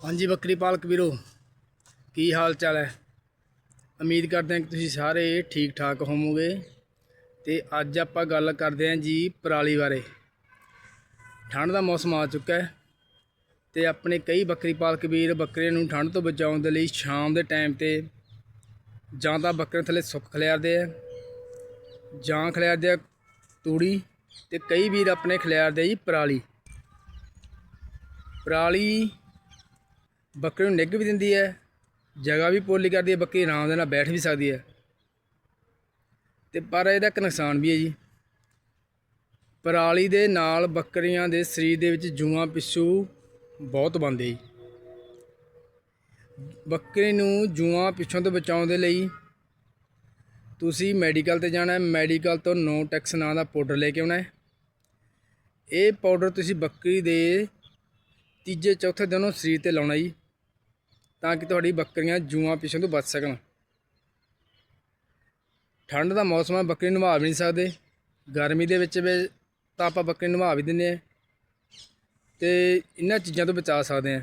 ਹਾਂਜੀ, ਬੱਕਰੀ ਪਾਲਕ ਵੀਰੋ, ਕੀ ਹਾਲ ਚਾਲ ਹੈ? ਉਮੀਦ ਕਰਦੇ ਹਾਂ ਕਿ ਤੁਸੀਂ ਸਾਰੇ ਠੀਕ ਠਾਕ ਹੋਵੋਗੇ। ਤੇ ਅੱਜ ਆਪਾਂ ਗੱਲ ਕਰਦੇ ਹਾਂ ਜੀ ਪਰਾਲੀ ਬਾਰੇ। ਠੰਡ ਦਾ ਮੌਸਮ ਆ ਚੁੱਕਾ ਹੈ ਤੇ ਆਪਣੇ ਕਈ ਬੱਕਰੀ ਪਾਲਕ ਵੀਰ ਬੱਕਰੇ ਨੂੰ ਠੰਡ ਤੋਂ ਬਚਾਉਣ ਦੇ ਲਈ ਸ਼ਾਮ ਦੇ ਟਾਈਮ ਤੇ ਜਾਂ ਤਾਂ ਬੱਕਰੇ ਥੱਲੇ ਸੁੱਕ ਖਲਿਆਰਦੇ ਆ, ਜਾਂ ਖਲਿਆਰਦੇ ਆ ਤੂੜੀ ਤੇ ਕਈ ਵੀਰ ਆਪਣੇ ਖਲਿਆਰਦੇ ਜੀ ਪਰਾਲੀ। ਪਰਾਲੀ ਬੱਕਰੀ ਨੂੰ ਨਿੱਘ ਵੀ ਦਿੰਦੀ ਹੈ, ਜਗ੍ਹਾ ਵੀ ਪੋਲੀ ਕਰਦੀ ਹੈ, ਬੱਕਰੀ ਆਰਾਮ ਦੇ ਨਾਲ ਬੈਠ ਵੀ ਸਕਦੀ ਹੈ। ਤੇ ਪਰ ਇਹਦਾ ਇੱਕ ਨੁਕਸਾਨ ਵੀ ਹੈ ਜੀ। ਪਰਾਲੀ ਦੇ ਨਾਲ ਬੱਕਰੀਆਂ ਦੇ ਸਰੀਰ ਦੇ ਵਿੱਚ ਜੂਆਂ, ਪਿੱਛੂ ਬਹੁਤ ਬਣਦੇ ਜੀ। ਬੱਕਰੀ ਨੂੰ ਜੂਆਂ ਪਿੱਛੋਂ ਤੋਂ ਬਚਾਉਣ ਦੇ ਲਈ ਤੁਸੀਂ ਮੈਡੀਕਲ ਤੇ ਜਾਣਾ ਹੈ, ਮੈਡੀਕਲ ਤੋਂ ਨੋ ਟੈਕਸ ਨਾਂ ਦਾ ਪਾਊਡਰ ਲੈ ਕੇ ਆਉਣਾ ਹੈ। ਇਹ ਪਾਊਡਰ ਤੁਸੀਂ ਬੱਕਰੀ ਦੇ ਤੀਜੇ, ਚੌਥੇ ਦਿਨੋਂ ਸਰੀਰ ਤੇ ਲਾਉਣਾ ਜੀ। ਤਾਂ ਕਿ ਤੁਹਾਡੀ ਬੱਕਰੀਆਂ ਜੂਆਂ ਪਿੱਛੋਂ ਤੋਂ ਬਚ ਸਕਣ। ਠੰਡ ਦਾ ਮੌਸਮ ਹੈ ਬੱਕਰੀ ਨੂੰ ਨਵਾ ਵੀ ਨਹੀਂ ਸਕਦੇ। ਗਰਮੀ ਦੇ ਵਿੱਚ ਵੀ ਤਾਂ ਆਪਾਂ ਬੱਕਰੀ ਨੂੰ ਨਵਾ ਵੀ ਦਿੰਦੇ ਆ ਤੇ ਇਹਨਾਂ ਚੀਜ਼ਾਂ ਤੋਂ ਬਚਾ ਸਕਦੇ ਆ।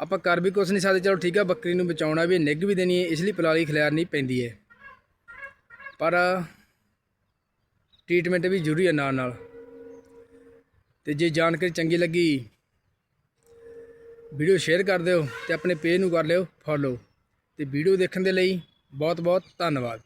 ਆਪਾਂ ਕਰ ਵੀ ਕੁਛ ਨਹੀਂ ਸਕਦੇ ਚਲੋ ਠੀਕ ਆ ਬੱਕਰੀ ਨੂੰ ਬਚਾਉਣਾ ਵੀ ਹੈ, ਨਿੱਘ ਵੀ ਦੇਣੀ ਹੈ ਇਸ ਲਈ ਪਰਾਲੀ ਖਿਲਾਰਨੀ ਪੈਂਦੀ ਹੈ। ਪਰ ਟ੍ਰੀਟਮੈਂਟ ਵੀ ਜ਼ਰੂਰੀ ਹੈ ਨਾਲ ਨਾਲ ਤੇ ਜੇ ਜਾਣਕਾਰੀ ਚੰਗੀ ਲੱਗੀ ਵੀਡੀਓ ਸ਼ੇਅਰ ਕਰ ਦਿਓ ਤੇ ਆਪਣੇ ਪੇਜ ਨੂੰ ਕਰ ਲਿਓ ਫੋਲੋ ਤੇ ਵੀਡੀਓ ਦੇਖਣ ਦੇ ਲਈ ਬਹੁਤ ਬਹੁਤ ਧੰਨਵਾਦ।